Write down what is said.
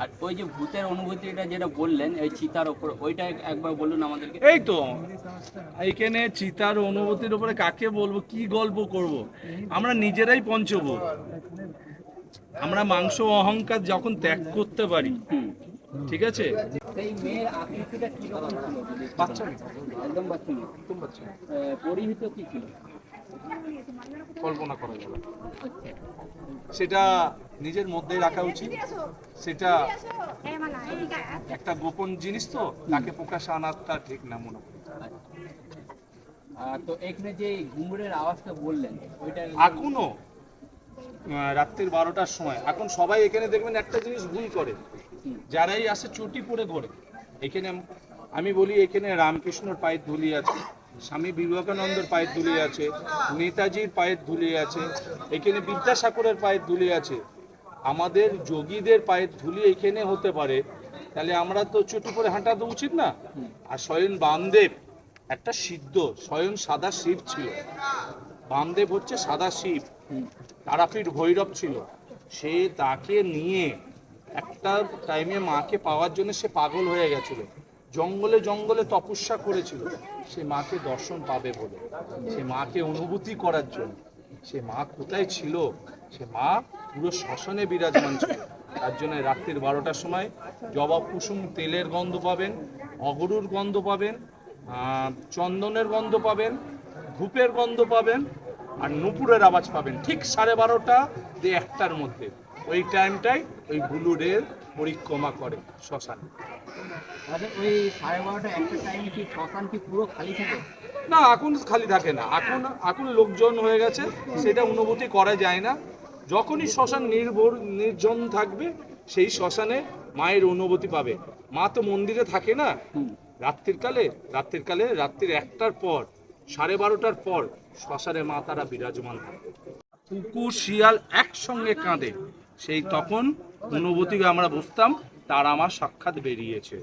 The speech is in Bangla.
আর ওই যে ভূতের অনুভূতিটা যেটা বললেন ওই চিতার ওপর ওইটা একবার বলুন আমাদেরকে। এই তো এইখানে চিতার অনুভূতির উপরে কাকে বলব কি গল্প করব। আমরা নিজেরাই পঞ্চভূত। আমরা মাংস অহংকার যখন ত্যাগ করতে পারি ঠিক আছে? বাচ্চা একদম বাচ্চা পরিহিত কি ছিল? কল্পনা করা যাবে। সেটা নিজের মধ্যে রাখা উচিত। সেটা একটা গোপন জিনিস তো তাকে প্রকাশ আনাটা ঠিক না মনে আর তো এখানে যে ঘুমুরের আওয়াজটা বললেন ওইটা এখনও রাত্রির বারোটার সময়। এখন সবাই এখানে দেখবেন একটা জিনিস ভুল করে। যারাই আসে চটি পরে ঘরে। এখানে আমি বলি এখানে রামকৃষ্ণর পায়ের ধুলি আছে। স্বামী বিবেকানন্দের পায়ের ধুলি আছে, নেতাজির পায়ের ধুলি আছে, এখানে বিদ্যাসাগরের পায়ের ধুলি আছে। আমাদের যোগীদের পায়ের ধুলি এখানে হতে পারে। তাহলে আমরা তো চটি পরে হাঁটা তো উচিত না? আর স্বয়ং বামদেব, একটা সিদ্ধ, স্বয়ং সাদা শিব ছিল। বামদেব হচ্ছে সাদা শিব। তারাপীঠ ভৈরব ছিল। সে তাকে নিয়ে একটা টাইমে মাকে পাওয়ার জন্য সে পাগল হয়ে গেছিল। জঙ্গলে জঙ্গলে তপস্যা করেছিল। সে মাকে দর্শন পাবে বলে। সে মাকে অনুভূতি করার জন্য। সে মা কোথায় ছিল? সে মা পুরো শ্মশানে বিরাজমান ছিল। তার জন্য রাত্রির বারোটার সময় জবা কুসুম তেলের গন্ধ পাবেন, অগরুর গন্ধ পাবেন চন্দনের গন্ধ পাবেন, ধূপের গন্ধ পাবেন, আর নুপুরের আওয়াজ পাবেন। ঠিক সাড়ে বারোটা দিয়ে একটার মধ্যে। ওই টাইমটাই ওই গুলুরের পরিক্রমা করে শ্মশানে। আচ্ছা ওই সাড়ে বারোটা একটা টাইমে কি শ্মশান কি পুরো খালি থাকে? না এখন খালি থাকে না। এখন এখন লোকজন হয়ে গেছে সেটা অনুভূতি করা যায় না। যখনই শ্মশান নির্ভর নির্জন থাকবে সেই শ্মশানে মায়ের অনুভূতি পাবে। মা তো মন্দিরে থাকে না। রাত্রির কালে রাত্রির কালে রাত্রির একটার পর সাড়ে বারোটার পর শ্মশানে মা তারা বিরাজমান থাকে। কুকুর শিয়াল একসঙ্গে কাঁদে। সেই তখন অনুভূতিকে আমরা বুঝতাম তার আমার সাক্ষাৎ বেরিয়েছে।